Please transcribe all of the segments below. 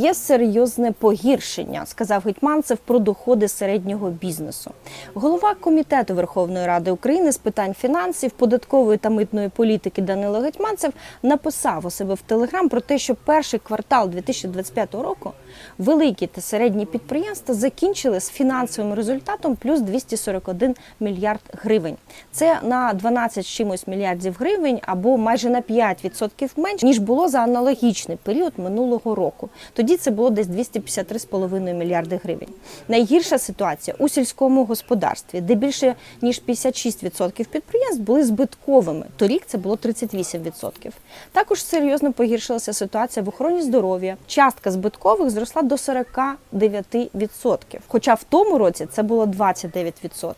Є серйозне погіршення, сказав Гетьманцев про доходи середнього бізнесу. Голова комітету Верховної Ради України з питань фінансів, податкової та митної політики Данило Гетьманцев написав у себе в Телеграм про те, що перший квартал 2025 року великі та середні підприємства закінчили з фінансовим результатом плюс 241 мільярд гривень. Це на 12 чимось мільярдів гривень або майже на 5% менше ніж було за аналогічний період минулого року. Тоді це було десь 253,5 мільярди гривень. Найгірша ситуація у сільському господарстві, де більше ніж 56% підприємств були збитковими. Торік це було 38%. Також серйозно погіршилася ситуація в охороні здоров'я. Частка збиткових зросла до 49%. Хоча в тому році це було 29%.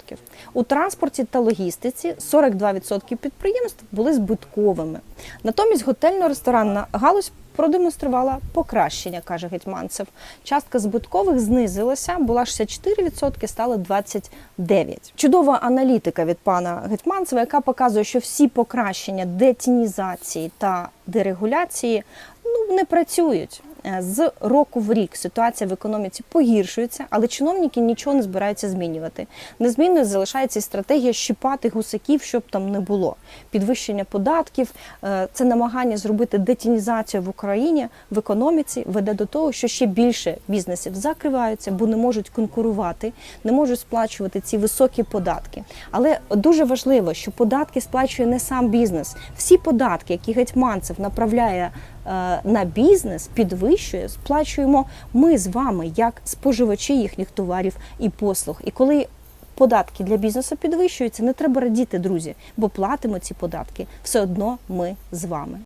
У транспорті та логістиці 42% підприємств були збитковими. Натомість готельно-ресторанна галузь продемонструвала покращення, каже Гетьманцев. Частка збиткових знизилася, була 64%, стала 29%. Чудова аналітика від пана Гетьманцева, яка показує, що всі покращення детінізації та дерегуляції ну, не працюють. Е, З року в рік ситуація в економіці погіршується, але чиновники нічого не збираються змінювати. Незмінною залишається стратегія щипати гусаків, щоб там не було. Підвищення податків, е, це намагання зробити детінізацію в Україні в економіці веде до того, що ще більше бізнесів закриваються, бо не можуть конкурувати, не можуть сплачувати ці високі податки. Але дуже важливо, що податки сплачує не сам бізнес. Всі податки, які Гетьманцев направляє на бізнес, підвищує, сплачуємо ми з вами як споживачі їхніх товарів і послуг. І коли податки для бізнесу підвищуються, не треба радіти, друзі, бо платимо ці податки все одно ми з вами.